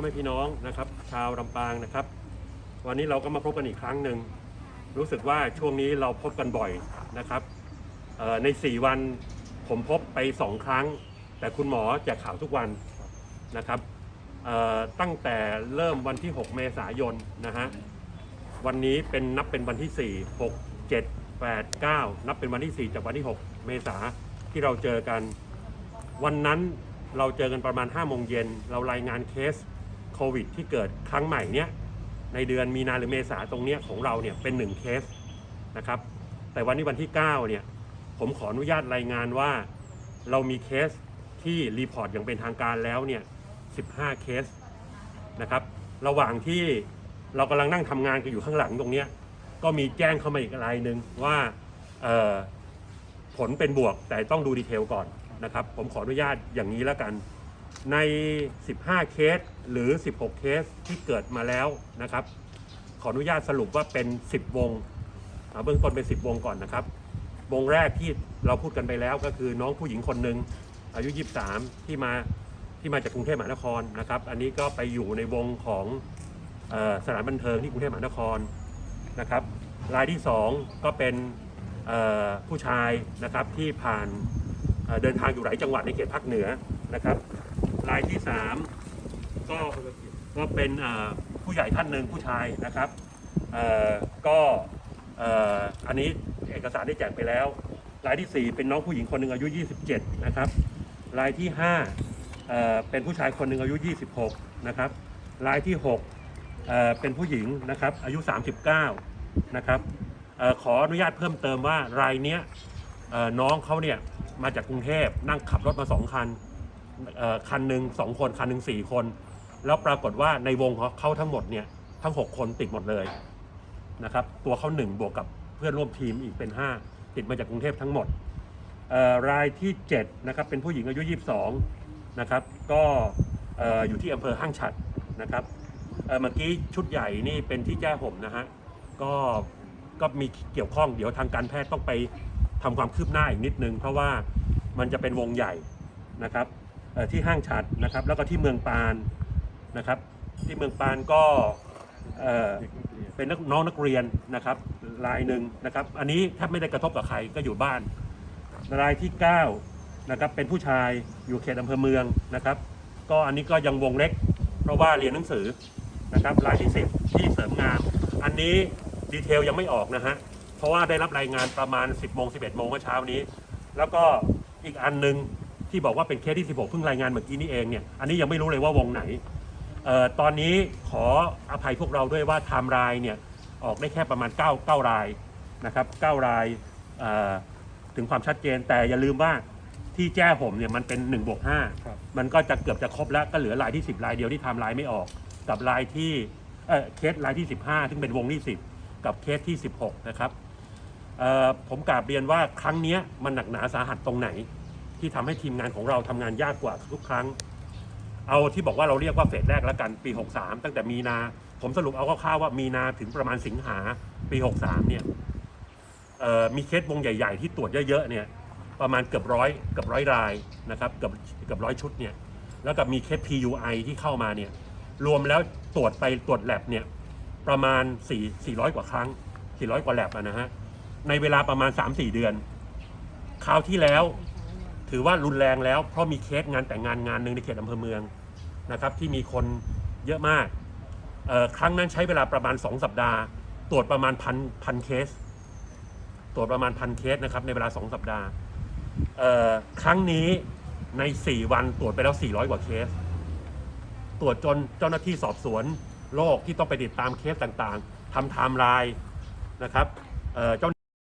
อแม่พี่น้องนะครับ ชาวลำปางนะครับ วันนี้เราก็มาพบกันอีกครั้งหนึ่งรู้สึกว่าช่วงนี้เราพบกันบ่อยนะครับใน 4 วันผมพบไป 2 ครั้ง แต่คุณหมอแจกข่าวทุกวันนะครับตั้งแต่เริ่มวันที่ 6 เมษายนนะฮะวันนี้เป็นนับเป็นวันที่ 4 6 7 8 9 นับเป็นวันที่ 4 จากวันที่ 6 เมษาที่เราเจอกัน วันนั้นเราเจอกันประมาณ5โมงเย็นเรารายงานเคส ควิดที่เกิดครั้งใหม่เนี้ยในเดือนมีนาหรือเมษาตรงเนี้ยของเราเนี่ยเป็น 1 เคสนะครับ แต่วันนี้วันที่ 9 เนี่ย ผมขออนุญาตรายงานว่าเรามีเคสที่รีพอร์ตอย่างเป็นทางการแล้วเนี่ย 15 เคสนะครับ ระหว่างที่เรากำลังนั่งทำงานกันอยู่ข้างหลังตรงเนี้ยก็มีแจ้งเข้ามาอีกรายหนึ่งว่าผลเป็นบวกแต่ต้องดูดีเทลก่อนนะครับ ผมขออนุญาตอย่างนี้แล้วกัน ใน 15 เคสหรือ 16 เคสที่เกิดมาแล้วนะครับ ขออนุญาตสรุปว่าเป็น 10 วงเบื้องต้นเป็น 10 วงก่อนนะครับ วงแรกที่เราพูดกันไปแล้วก็คือน้องผู้หญิงคนหนึ่งอายุ 23 ที่มาที่มาจากกรุงเทพมหานครนะครับ อันนี้ก็ไปอยู่ในวงของออสถานบันเทิงที่กรุงเทพมหานครนะครับรายที่ 2 ก็เป็นผู้ชายนะครับที่ผ่านเเดินทางอยู่หลายจังหวัดในเขตภาคเหนือนะครับ รายที่3ก็ก็เป็นผู้ใหญ่ท่านหนึ่งผู้ชายนะครับก็ออันนี้เอกสารได้แจกไปแล้ว รายที่ 4 เป็นน้องผู้หญิงคนหนึ่งอายุ 27 นะครับ รายที่5เเป็นผู้ชายคนหนึ่งอายุ 26 นะครับ รายที่6เเป็นผู้หญิงนะครับอายุ 39 นะครับออขออนุญาตเพิ่มเติมว่ารายเนี้ยน้องเขาเนี่ยมาจากกรุงเทพนั่งขับรถมา 2 คัน คันหนึ่งสองคนคันหนึ่งสี่คน แล้วปรากฏว่าในวงของเขาทั้งหมดเนี่ยทั้ง 6 คนติดหมดเลยนะครับตัวเขาหนึ่งบวกกับเพื่อนร่วมทีมอีกเป็น 5 ติดมาจากกรุงเทพทั้งหมดรายที่7นะครับเป็นผู้หญิงอายุ 22นะครับก็เอ่อยู่ที่อำเภอห้างฉัดนะครับเมื่อกี้ชุดใหญ่นี่เป็นที่แจ้ห่มนะฮะก็ก็มีเกี่ยวข้องเดี๋ยวทางการแพทย์ต้องไปทำความคืบหน้าอีกนิดนึง เพราะว่ามันจะเป็นวงใหญ่นะครับ ที่ห้างฉัดนะครับ แล้วก็ที่เมืองปานนะครับ ที่เมืองปานก็เป็นนักน้องนักเรียนนะครับรายหนึ่งนะครับ อันนี้แทบไม่ได้กระทบกับใครก็อยู่บ้าน รายที่9นะครับเป็นผู้ชายอยู่เขตอำเภอเมืองนะครับ ก็อันนี้ก็ยังวงเล็ก เพราะว่าเรียนหนังสือนะครับ รายที่ 10 ที่เสริมงานอันนี้ดีเทลยังไม่ออกนะฮะเพราะว่าได้รับรายงานประมาณ 10โมง11โมงเมื่อเช้านี้ แล้วก็อีกอันหนึง ที่บอกว่าเป็นเคสที่ 16 เพิ่งรายงานเมื่อกี้นี้เองเนี่ยอันนี้ยังไม่รู้เลยว่าวงไหนเอ่อตอนนี้ขออภัยพวกเราด้วยว่าไทม์ไลน์เนี่ยออกได้แค่ประมาณ 9 9 รายนะครับ9รายเอ่อถึงความชัดเจนแต่อย่าลืมว่าที่แจ้ผมเนี่ยมันเป็น1บวกครับ5มันก็จะเกือบจะครบแล้วก็เหลือรายที่ 10 รายเดียวที่ไทม์ไลน์ไม่ออก กับรายที่เออเคสรายที่ 15 ซึ่งเป็นวงที่10 กับเคสที่ 16 นะครับเอ่อผมกราบเรียนว่าครั้งเนี้ยมันหนักหนาสาหัสตรงไหน ที่ทำให้ทีมงานของเราทำงานยากกว่าทุกครั้ง เอาที่บอกว่าเราเรียกว่าเฟสแรกแล้วกันปี 63 ตั้งแต่มีนา ผมสรุปเอาคร่าวๆว่ามีนาถึงประมาณสิงหาปี 63 เนี่ยมีเคสวงใหญ่ ๆ ที่ตรวจเยอะๆเนี่ยประมาณเกือบร้อยเกือบร้อยรายนะครับเกือบเกือบร้อยชุดเนี่ยแล้วกับมีเคส PUI ที่เข้ามาเนี่ยรวมแล้วตรวจไปตรวจแลบเนี่ยประมาณ 4 400 กว่าครั้ง 400 กว่าแลบนะฮะในเวลาประมาณ 3-4 เดือน คราวที่แล้ว ถือว่ารุนแรงแล้ว เพราะมีเคสงานแต่งงานงานหนึ่งในเขตอำเภอเมืองนะครับที่มีคนเยอะมาก ครั้งนั้นใช้เวลาประมาณ 2 สัปดาห์ ตรวจประมาณพันพันเคส ตรวจประมาณพันเคสนะครับในเวลา 2 สัปดาห์ ครั้งนี้ใน 4 วันตรวจไปแล้ว 400 กว่าเคส ตรวจจนเจ้าหน้าที่สอบสวนโรคที่ต้องไปติดตามเคสต่างๆทำไทม์ไลน์นะครับเจ้า